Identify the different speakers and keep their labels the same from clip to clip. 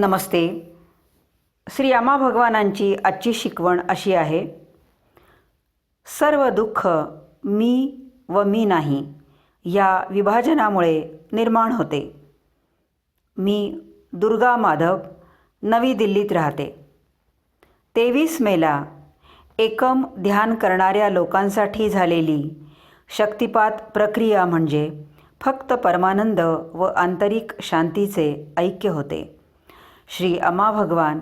Speaker 1: नमस्ते. श्री आमा भगवानांची आजची शिकवण अशी आहे सर्व दुःख मी व मी नाही या विभाजनामुळे निर्माण होते. मी दुर्गा माधव नवी दिल्लीत राहते. तेवीस मेला एकम ध्यान करणाऱ्या लोकांसाठी झालेली शक्तिपात प्रक्रिया म्हणजे फक्त परमानंद व आंतरिक शांतीचे ऐक्य होते. श्री अमा भगवान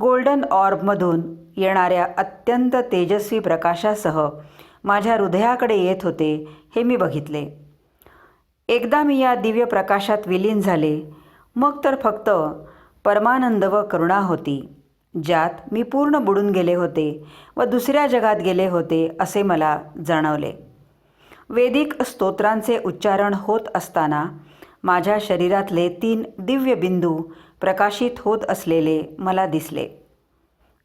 Speaker 1: गोल्डन ऑर्बमधून येणाऱ्या अत्यंत तेजस्वी प्रकाशासह माझ्या हृदयाकडे येत होते हे मी बघितले. एकदा मी या दिव्य प्रकाशात विलीन झाले मग तर फक्त परमानंद व करुणा होती ज्यात मी पूर्ण बुडून गेले होते व दुसऱ्या जगात गेले होते असे मला जाणवले. वेदिक स्तोत्रांचे उच्चारण होत असताना माझ्या शरीरातले तीन दिव्य बिंदू प्रकाशित होत असलेले मला दिसले.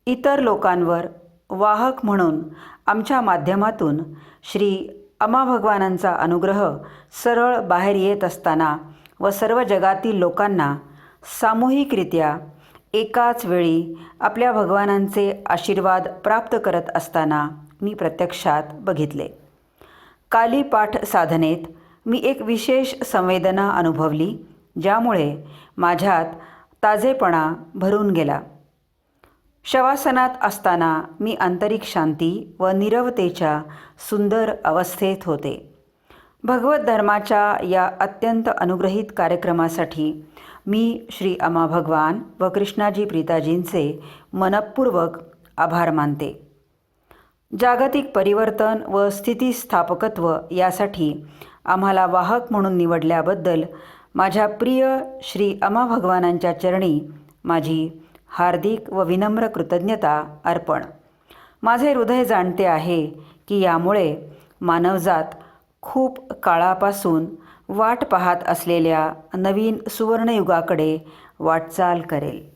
Speaker 1: इतर लोकांवर वाहक म्हणून आमच्या माध्यमातून श्री अमा भगवानांचा अनुग्रह सरळ बाहेर येत असताना व सर्व जगातील लोकांना सामूहिकरित्या एकाच वेळी आपल्या भगवानांचे आशीर्वाद प्राप्त करत असताना मी प्रत्यक्षात बघितले. काली पाठ साधनेत मी एक विशेष संवेदना अनुभवली ज्यामुळे माझ्यात ताजेपणा भरून गेला. शवासनात असताना मी आंतरिक शांती व निरवतेच्या सुंदर अवस्थेत होते. भगवत धर्माच्या या अत्यंत अनुग्रहित कार्यक्रमासाठी मी श्री अमा भगवान व कृष्णाजी प्रीताजींचे मनपूर्वक आभार मानते. जागतिक परिवर्तन व स्थितीस्थापकत्व यासाठी आम्हाला वाहक म्हणून निवडल्याबद्दल माझ्या प्रिय श्री अमा भगवानांच्या चरणी माझी हार्दिक व विनम्र कृतज्ञता अर्पण. माझे हृदय जाणते आहे की यामुळे मानवजात खूप काळापासून वाट पाहत असलेल्या नवीन सुवर्णयुगाकडे वाटचाल करेल.